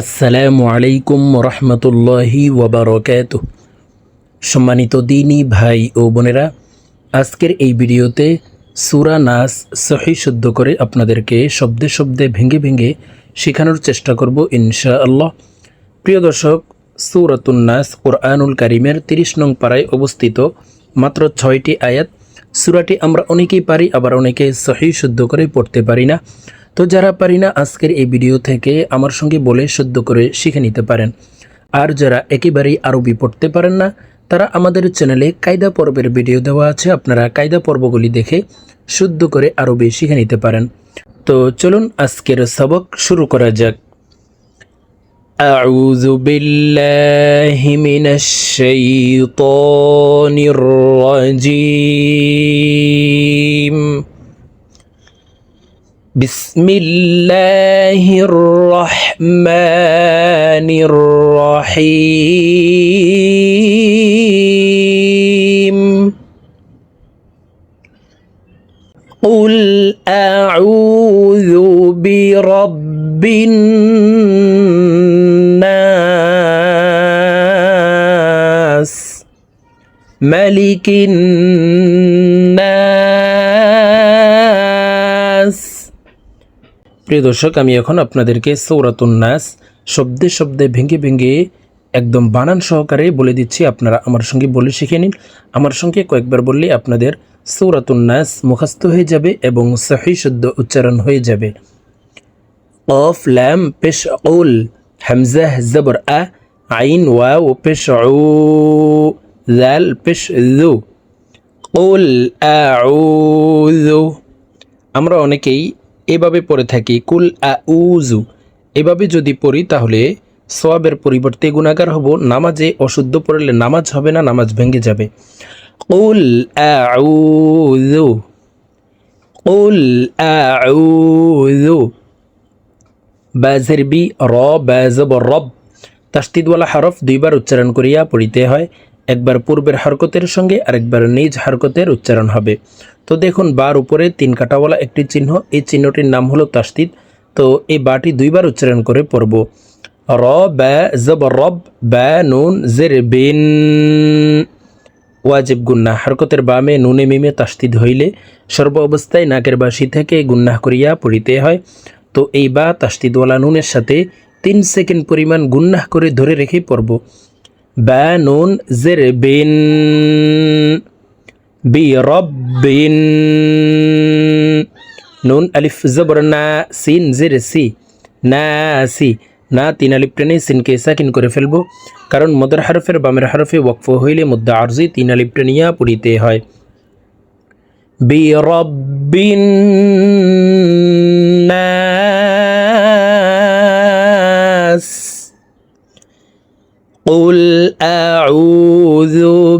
আসসালামু আলাইকুম রহমতুল্লাহি ওবরকাত সম্মানিত দিনী ভাই ও বোনেরা, আজকের এই ভিডিওতে সুরা নাস সহি শুদ্ধ করে আপনাদেরকে শব্দে শব্দে ভেঙে ভেঙে শেখানোর চেষ্টা করব ইনশা আল্লাহ প্রিয় দর্শক, সুরাতুন নাস কোরআনুল কারিমের তিরিশ নং পাড়ায় অবস্থিত মাত্র ছয়টি আয়াত। সুরাটি আমরা অনেকেই পারি, আবার অনেকে সহি শুদ্ধ করে পড়তে পারি না। তো যারা পারি না আজকের এই ভিডিও থেকে আমার সঙ্গে বলে শুদ্ধ করে শিখে নিতে পারেন আর যারা একেবারেই আরবি পড়তে পারেন না তারা আমাদের চ্যানেলে কায়দা পর্বের ভিডিও দেওয়া আছে আপনারা কায়দা পর্বগুলি দেখে শুদ্ধ করে আরবি শিখে নিতে পারেন তো চলুন আজকের সবক শুরু করা যাক أعوذ بالله من الشيطان الرجيم بسم الله الرحمن الرحيم. قل أعوذ برب الناس. ملك الناس. প্রিয় দর্শক, আমি এখন আপনাদেরকে সৌরাতুন নাস শব্দে শব্দে ভেঙে ভেঙে একদম বানান সহকারে বলে দিচ্ছি। আপনারা আমার সঙ্গে বলে শিখে নিন। আমার সঙ্গে কয়েকবার বললে আপনাদের সৌরাতুন নাস মুখস্থ হয়ে যাবে এবং সহি শুদ্ধ উচ্চারণ হয়ে যাবে। অফ ল্যাম পেশ উল, হামজাহ জবর আ, আইন ওয়া ও পেশ জাল পেশ উল আমরা অনেকেই এভাবে পড়ে থাকি। কুল আ উজু এভাবে যদি পড়ি, তাহলে সোয়াবের পরিবর্তে গুণাগার হব। নামাজে অশুদ্ধ পড়লে নামাজ হবে না, নামাজ ভেঙে যাবে। কুল আউযু। কুল আউযু। বাজের বি, র, বাজব, রব। তাস্তিদওয়ালা হরফ দুইবার উচ্চারণ করিয়া পড়িতে হয়। একবার পূর্বের হরকতের সঙ্গে আরেকবার নিজ হরকতের উচ্চারণ হবে। তো দেখুন, বার উপরে তিন কাটাওয়ালা একটি চিহ্ন, এই চিহ্নটির নাম হলো তাস্তিদ তো এই বাটি দুইবার উচ্চারণ করে পড়ব। র ব্যা জব, রব ব্যা নুন, জের, বিন। ওয়াজিব গুন্না হরকতের বামে নুনে মিমে তাস্তিদ হইলে সর্ব অবস্থায় নাকের বাসি থেকে গুন্নাহ করিয়া পড়িতে হয়। তো এই বা তাস্তিদওয়ালা নুনের সাথে তিন সেকেন্ড পরিমাণ গুন্নাহ করে ধরে রেখে পড়ব। বা নুন জের বিন বি রব্বিন নুন আলিফ জবর না, সিন জের সি, না সি। না, তিন আলিফ টেনে সিনকে সাকিন করে ফেলব। কারণ মদর হরফের বামের হরফে ওয়াকফ হইলে মুদ্দা আরজি তিন আলিফ টেনিয়া পড়িতে হয়। বি রব্বিন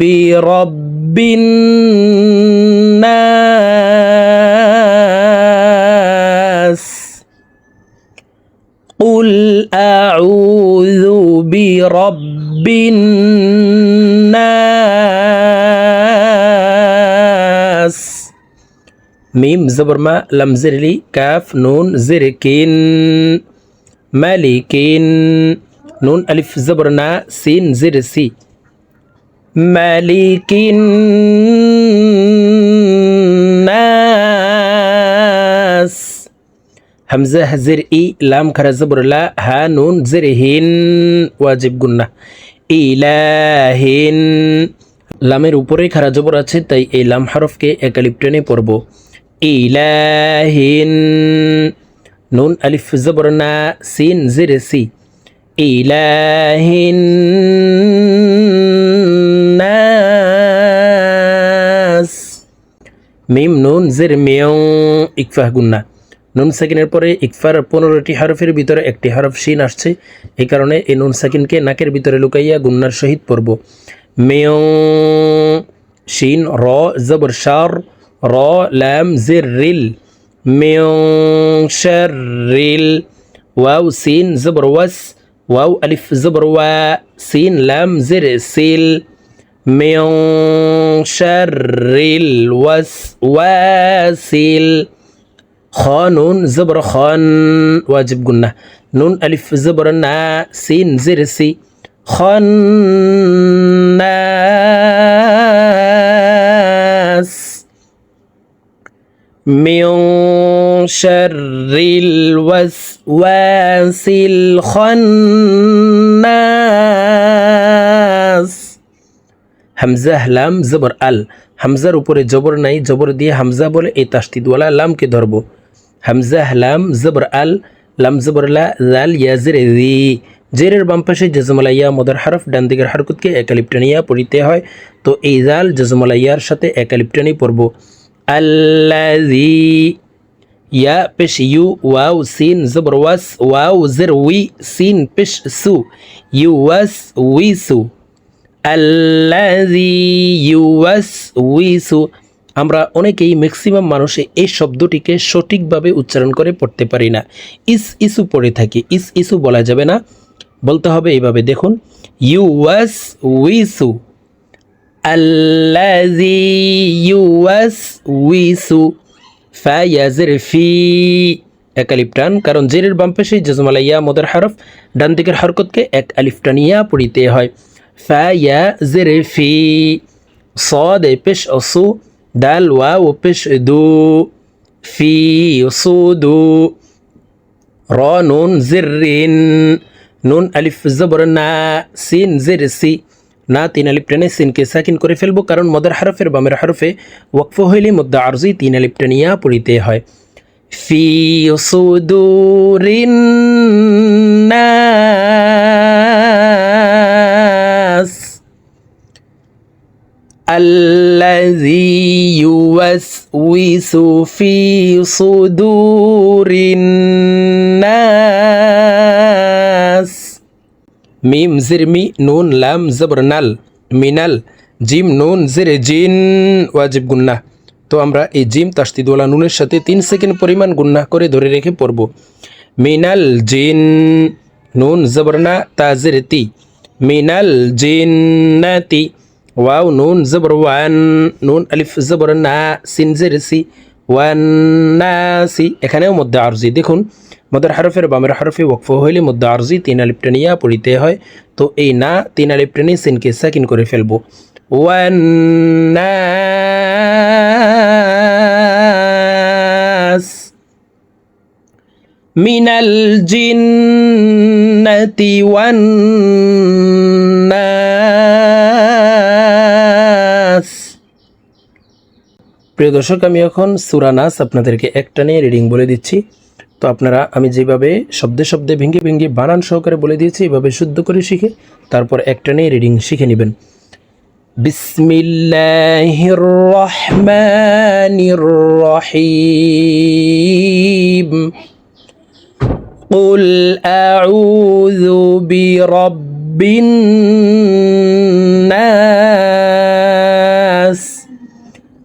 برب الناس. قل أعوذ برب الناس. ميم زبر ما لم زر لي كاف نون زركين مالكين نون ألف زبرنا سين زر سي. সি মালিকিন নাস হামজা হাজির ই লাম খারা জবর লা হা নুন জির হিন ওয়াজিব গুন্না ইলাহিন লামের উপরে খারা জবর আছে তাই এই লাম হরফকে একালিপ টেনে পড়ব ইলাহিন নুন আলিফ জবর না সিন জির সি إله মিম নুন, জের, মেয়ং, ইকফাহ, গুন্না। নুন সাকিনের পরে ইকফার পনেরোটি হরফের ভিতরে একটি হরফ শিন আসছে। এই কারণে এই নুন সাকিনকে নাকের ভিতরে লুকাইয়া গুন্নার সহিত পড়ব। মেয়ং, শিন, র, জবর, শার, র ল্যাম জের, রিল। মেয়ং, শার, রিল। ওয়াও, সিন, জবর, ওয়াস। ওয়াও, আলিফ, জবর, ওয়া, সিন ল্যাম জের, সিল। من شر الوسواس خان زبر خان واجب قلنا. نون ألف زبر نا سين زرسي خان ناس من شر الوسواس الخناس হামজা, লাম, জবর, আল। হামজার উপরে জবর নাই, জবর দিয়ে হামজা বলে এই তাস্তিদওয়ালা লামকে ধরবো। হামজা, লাম, জবর, আল, লাম, জবর, লা, লাল, ইয়াজের, রি। জেরের বাম পাশে জজমলাইয়া, মদর হারফ, ডান দিকের হারকুতকে একালিপ্টানিয়া পড়িতে হয়। তো এই জাল জজমলাইয়ার সাথে একালিপ্টানি পড়ব। আল্লাজি ইয়া, পেশ, ইউ, ওয়াও, সিন, জবর, ওয়াস, ওয়াও, জের, উই, সিন, পেশ, সু। ইউ, ওয়াস, উই, সু। আল্লাজি ইউয়াস উইসু আমরা অনেকেই ম্যাক্সিমাম মানুষে এই শব্দটিকে সঠিকভাবে উচ্চারণ করে পড়তে পারি না। ইস ইসু পড়ে থাকি। ইস ইসু বলা যাবে না। বলতে হবে এইভাবে, দেখুন ইউয়াস উইসু আল্লাজি ইউয়াস উইসু ফায়াজের ফি এক আলিফ কারণ জেরের বাম পাশে জজমালাইয়া, মদের হারফ ডান দিকের হরকতকে এক আলিফ টানিয়া পড়িতে হয়। فيا زر في صاد بش أصو دال واو بش دو في صودو را نون زر নুন আলিফ জবর না সিন জের সি না তিন আলিফ টেনে সিনকে সাকিন করে ফেলবো কারণ মদের হরফের বামের হরফে ওয়াকফ হইলে মুদ্দা আরজি তিন আলিফ টেনিয়া পড়িতে হয় ফি সুদুরিন নাস الذي يوسوس في صدور الناس মিম জিরমি নুন লাম জবর নাল মিনাল জিম নুন জিরে জিন ওয়াজিব গুন্না তো আমরা এই জিম তাস্তিদওয়ালা নুনের সাথে তিন সেকেন্ড পরিমাণ গুন্না করে ধরে রেখে পড়ব মিনাল জিন নুন জবরনা তাজির তি মিনাল জিন্নাতি ওয়াও নুন জবর ওয়ান নুন আলিফ জবর না সিন জের সি ওয়ান নাসি এখানেও মধ্যে আরজি। দেখুন, মদের হরফের বামের হরফে ওকফ হইলে মধ্য আরজি, তিন আলিপটা নিয়ে পড়িতে হয়। তো এই না, তিন আলিপটা নিয়ে সিনকে সাকিন করে ফেলব। ওয়ান মিনাল জিন্নাতি ওয়ান প্রিয় দর্শক আমি এখন সুরানাস আপনাদেরকে একটা নিয়ে রিডিং বলে দিচ্ছি তো আপনারা আমি যেভাবে শব্দে শব্দে ভেঙে ভেঙে বানান সহকারে বলে দিয়েছি এভাবে শুদ্ধ করে শিখে তারপর একটা নিয়ে রিডিং শিখে নেবেন বিসমিল্লাহির রহমানির রহিম قل أعوذ برب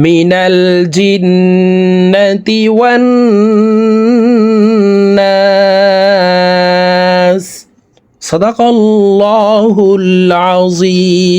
من الجنة والناس. صدق الله العظيم.